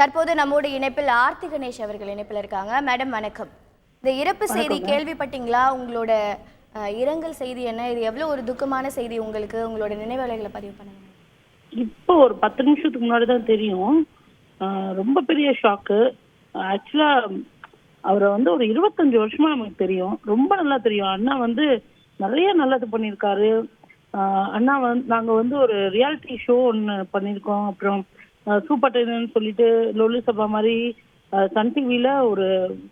தற்போது நம்மோட இணைப்பில் ஆர்த்தி கணேஷ் அவர்கள் இணைப்பில் இருக்காங்க. மேடம் வணக்கம். இந்த இறப்பு செய்தி கேள்விப்பட்டீங்களா? உங்களோட இரங்கல் செய்தி என்ன? இது எவ்வளவு ஒரு துக்கமான செய்தி உங்களுக்கு? உங்களோட நினைவுகளை பதிவு பண்ணுங்க. இப்போ ஒரு பத்து நிமிஷத்துக்கு முன்னாடி தான் தெரியும். ரொம்ப பெரிய ஷாக்கு ஆக்சுவலா அவரை வந்து ஒரு இருபத்தஞ்சு வருஷமா நமக்கு தெரியும். ரொம்ப நல்லா தெரியும். அண்ணா வந்து நிறைய நல்லது பண்ணியிருக்காரு. அண்ணா வந்து நாங்க வந்து ஒரு ரியாலிட்டி ஷோ ஒன்று பண்ணியிருக்கோம். அப்புறம் சூப்பர் டென்னு சொல்லிட்டு லொல்லு சபா மாதிரி ஆஹ் சன் டிவியில ஒரு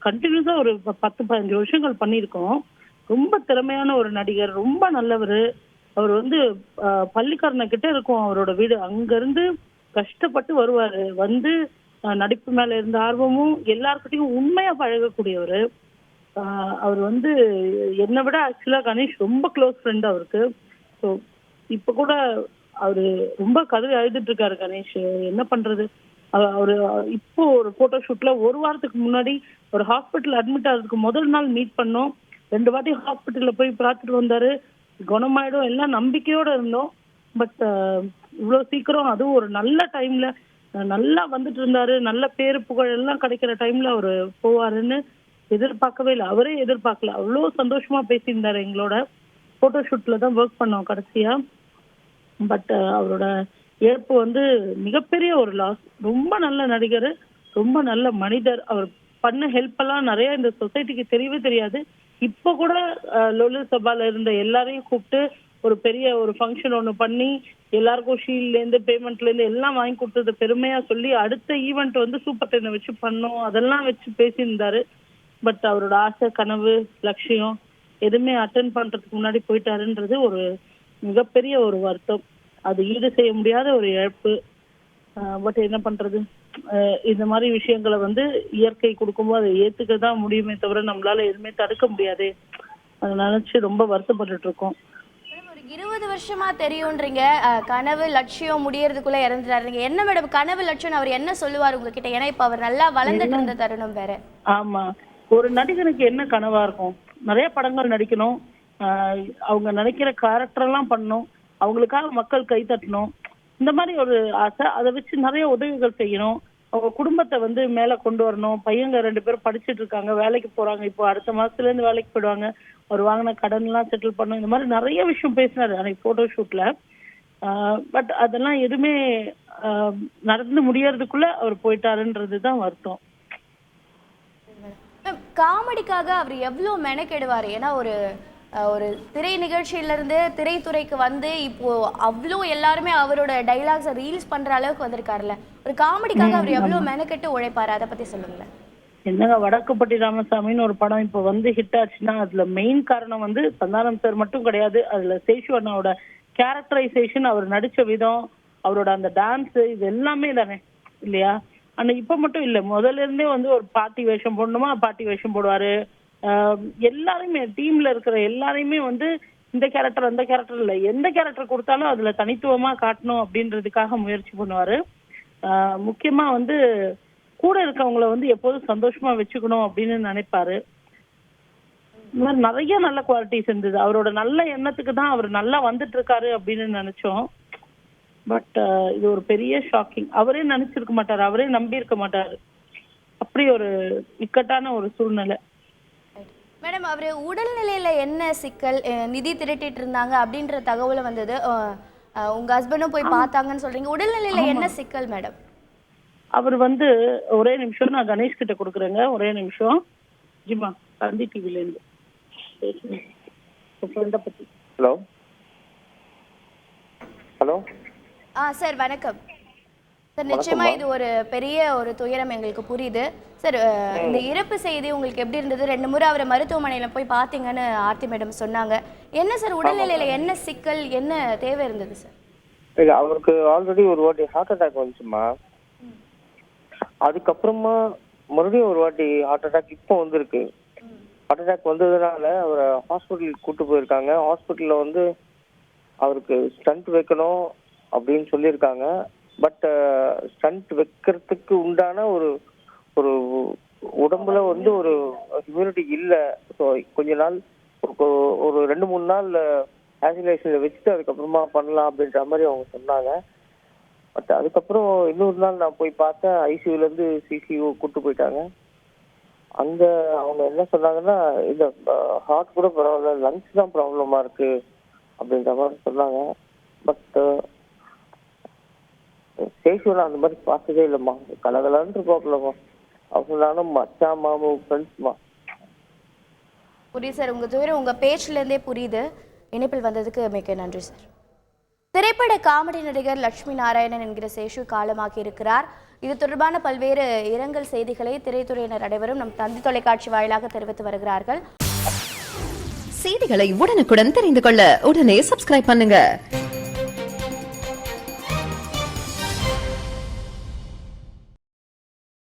கண்டினியூஸா ஒரு ப- பத்து பதினஞ்சு வருஷங்கள் பண்ணியிருக்கோம். ரொம்ப திறமையான ஒரு நடிகர் ரொம்ப நல்லவர். அவர் வந்து ஆஹ், கிட்ட இருக்கும் அவரோட வீடு. அங்க இருந்து கஷ்டப்பட்டு வருவாரு. வந்து ஆஹ், நடிப்பு மேல இருந்த ஆர்வமும் எல்லாருக்கிட்டையும் உண்மையா பழகக்கூடியவர். அவர் வந்து என்னை விட ஆக்சுவலா கணேஷ் ரொம்ப க்ளோஸ் ஃப்ரெண்ட் அவருக்கு. ஸோ இப்ப கூட அவரு ரொம்ப கதறி அழுதுட்டு இருக்காரு கணேஷ். என்ன பண்றது? அவரு இப்போ ஒரு போட்டோ ஷூட்ல ஒரு வாரத்துக்கு முன்னாடி ஒரு ஹாஸ்பிட்டல் அட்மிட் ஆகிறதுக்கு முதல் நாள் மீட் பண்ணோம். ரெண்டு வாட்டி ஹாஸ்பிட்டல்ல போய் பார்த்துட்டு வந்தாரு. குணமாயிடும் எல்லாம் நம்பிக்கையோட இருந்தோம். பட் இவ்வளவு சீக்கிரம் அதுவும் ஒரு நல்ல டைம்ல நல்லா வந்துட்டு இருந்தாரு. நல்ல பேரு புகழ் எல்லாம் கிடைக்கிற டைம்ல அவரு போவாருன்னு எதிர்பார்க்கவே இல்லை. அவரே எதிர்பார்க்கல. அவ்வளோ சந்தோஷமா பேசியிருந்தாரு எங்களோட. போட்டோ ஷூட்ல தான் ஒர்க் பண்ணோம் கடைசியா. பட் uh, அவரோட இழப்பு வந்து மிகப்பெரிய ஒரு லாஸ் ரொம்ப நல்ல நடிகர் ரொம்ப நல்ல மனிதர். அவர் பண்ண ஹெல்ப் எல்லாம் நிறைய இந்த சொசைட்டிக்கு தெரியவே தெரியாது. இப்ப கூட அஹ், லொலு சபால இருந்த எல்லாரையும் கூப்பிட்டு ஒரு பெரிய ஒரு ஃபங்க்ஷன் ஒன்று பண்ணி எல்லாருக்கும் ஷீல்ட்ல இருந்து பேமெண்ட்ல இருந்து எல்லாம் வாங்கி கொடுத்தது பெருமையா சொல்லி அடுத்த ஈவெண்ட் வந்து சூப்பர் டென்னை வச்சு பண்ணோம். அதெல்லாம் வச்சு பேசியிருந்தாரு. பட் அவரோட ஆசை கனவு லட்சியம் எதுவுமே அட்டன் பண்றதுக்கு முன்னாடி போயிட்டாருன்றது ஒரு மிகப்பெரிய ஒரு வருத்தம். அது ஈடு செய்ய முடியாத ஒரு இழப்பு. பட் என்ன பண்றது? இந்த மாதிரி விஷயங்களை வந்து இயற்கை கொடுக்கும்போது அதை ஏத்துக்க தான் முடியுமே தவிர நம்மளால எதுவுமே தடுக்க முடியாது. அதை நினைச்சு ரொம்ப வருத்தப்பட்டுட்டு இருக்கோம் இருபது வருஷமா தெரியும்ன்றீங்க கனவு லட்சியம் முடியறதுக்குள்ள இறந்துட்டாருங்க. என்ன மேடம் கனவு லட்சியம் அவர் என்ன சொல்லுவார் உங்ககிட்ட? ஏன்னா இப்ப அவர் நல்லா வளர்ந்துட்டு இருந்த தருணம் வேற. ஆமா. ஒரு நடிகனுக்கு என்ன கனவா இருக்கும்? நிறைய படங்கள் நடிக்கணும். அவங்க நினைக்கிற கேரக்டர் எல்லாம் பண்ணணும் அவங்களுக்காக மக்கள் கை தட்டணும். இந்த மாதிரி ஒரு ஆசை. அதை வச்சு நிறைய உதவிகள் செய்யணும். அவங்க குடும்பத்தை வந்து மேல கொண்டு வரணும். பையங்க ரெண்டு பேரும் படிச்சுட்டு இருக்காங்க. வேலைக்கு போறாங்க. இப்போ அடுத்த மாசத்துல இருந்து வேலைக்கு போயிடுவாங்க. அவர் வாங்கின கடன் எல்லாம் செட்டில் பண்ணும் இந்த மாதிரி நிறைய விஷயம் பேசினாரு அன்னைக்கு போட்டோ ஷூட்ல பட் அதெல்லாம் எதுவுமே ஆஹ் நடந்து முடியறதுக்குள்ள அவர் போயிட்டாருன்றது தான் வருத்தம். காமெடிக்காக அவர் எவ்வளவு மெனக்கெடுவாரு? ஏன்னா ஒரு ஒரு திரை நிகழ்ச்சியில இருந்து திரைத்துறைக்கு வந்து இப்போ அவ்வளோ எல்லாருமே அவரோட டைலாக்ஸை ரீல்ஸ் பண்ற அளவுக்கு வந்திருக்காருல்ல. ஒரு காமெடிக்காக அவர் எவ்வளோ மெனக்கெட்டு உழைப்பாரு? அதை பத்தி சொல்லுங்களேன். என்னங்க வடக்குப்பட்டி ராமசாமின்னு ஒரு படம் இப்போ வந்து ஹிட் ஆச்சுன்னா அதுல மெயின் காரணம் வந்து சந்தானம் சார் மட்டும் கிடையாது. அதுல சேஷு அண்ணாவோட கேரக்டரைசேஷன் அவர் நடிச்ச விதம் அவரோட அந்த டான்ஸ் இது எல்லாமே தானே இல்லையா? ஆனா இப்ப மட்டும் இல்ல முதல்ல இருந்தே வந்து ஒரு பாட்டி வேஷம் போடணுமா? பாட்டி வேஷம் போடுவாரு. ஆஹ் எல்லாரையுமே டீம்ல இருக்கிற எல்லாரையுமே வந்து இந்த கேரக்டர் அந்த கேரக்டர் இல்ல. எந்த கேரக்டர் கொடுத்தாலும் அதுல தனித்துவமா காட்டணும் அப்படின்றதுக்காக முயற்சி பண்ணுவாரு. ஆஹ் முக்கியமா வந்து கூட இருக்கவங்கள வந்து எப்போதும் சந்தோஷமா வச்சுக்கணும் அப்படின்னு நினைப்பாரு. இந்த மாதிரி நிறைய நல்ல குவாலிட்டிஸ் இருந்தது. அவரோட நல்ல எண்ணத்துக்கு தான் அவர் நல்லா வந்துட்டு இருக்காரு அப்படின்னு நினைச்சோம். பட் இது ஒரு பெரிய ஷாக்கிங் அவரே நினைச்சிருக்க மாட்டாரு. அவரே நம்பி இருக்க மாட்டாரு. அப்படி ஒரு இக்கட்டான ஒரு சூழ்நிலை. மேடம் அவர் உடல்நிலையில என்ன சிக்கல் நிதி திரட்டிட்டு இருந்தாங்க அப்படின்ற தகவல் வந்தது. அஹ், அஹ், உங்க ஹஸ்பண்டும் போய் பார்த்தாங்கன்னு சொல்றீங்க. உடல்நிலையில என்ன சிக்கல் மேடம்? அவர் வந்து ஒரே நிமிஷம் நான் கணேஷ் கிட்ட கொடுக்குறேங்க. ஒரே நிமிஷம். ஜிமா தந்தி டிவில இருந்து. பேசுங்க. ஃப்ரெண்டை ஹலோ. ஹலோ. ஆ சார் வணக்கம். சார் நிச்சயமா இது ஒரு பெரிய ஒரு துயரம் எங்களுக்கு புரியுது. சார் இந்த இறப்பு செய்தி உங்களுக்கு எப்படி இருந்தது? ரெண்டு முறை அவரை மருத்துவமனையில போய் பார்த்தீங்கன்னு ஆர்த்தி மேடம் சொன்னாங்க. என்ன சார் உடல்நிலையில என்ன சிக்கல் என்ன தேவை இருந்தது சார்? இல்லை அவருக்கு ஆல்ரெடி ஒரு வாட்டி ஹார்ட் அட்டாக் வந்துச்சுமா அதுக்கப்புறமா மறுபடியும் ஒரு வாட்டி ஹார்ட் அட்டாக் இப்போ வந்திருக்கு. ஹார்ட் அட்டாக் வந்ததுனால அவரை ஹாஸ்பிட்டலுக்கு கூட்டு போயிருக்காங்க. ஹாஸ்பிட்டல்ல வந்து அவருக்கு ஸ்டண்ட் வைக்கணும் அப்படின்னு சொல்லியிருக்காங்க. பட் ஸ்டண்ட் uh, வைக்கிறதுக்கு உண்டான ஒரு ஒரு உடம்புல வந்து ஒரு இம்யூனிட்டி இல்லை. ஸோ கொஞ்ச நாள் ஒரு- ரெண்டு மூணு நாள் ஆசிலேஷனில் வச்சுட்டு அதுக்கப்புறமா பண்ணலாம் அப்படின்ற மாதிரி அவங்க சொன்னாங்க. பட் அதுக்கப்புறம் இன்னொரு நாள் நான் போய் பார்த்தேன். ஐசியூலேருந்து சிசியூ கூப்பிட்டு போயிட்டாங்க. அங்க அவங்க என்ன சொன்னாங்கன்னா இந்த ஹார்ட் கூட பரவாயில்ல லங்ஸ் தான் ப்ராப்ளமா இருக்கு. அப்படின்ற மாதிரி சொன்னாங்க. பட் சேஷுவில் அந்த மாதிரி பார்த்ததே இல்லைம்மா. கலகலன்னு இருப்பாப்லம்மா அவங்க நானும் மச்சான் மாமு ஃப்ரெண்ட்ஸ்மா புரியுது சார். உங்க துயரம் உங்க பேச்சுல இருந்தே புரியுது. இணைப்பில் வந்ததுக்கு மிக்க நன்றி சார். திரைப்பட காமெடி நடிகர் லட்சுமி நாராயணன் என்கிற சேஷு காலமாகி இருக்கிறார். இது தொடர்பான பல்வேறு இரங்கல் செய்திகளை திரைத்துறையினர் அனைவரும் நம் தந்தி தொலைக்காட்சி வாயிலாக தெரிவித்து வருகிறார்கள். செய்திகளை உடனுக்குடன் தெரிந்து கொள்ள உடனே சப்ஸ்கிரைப் பண்ணுங்க.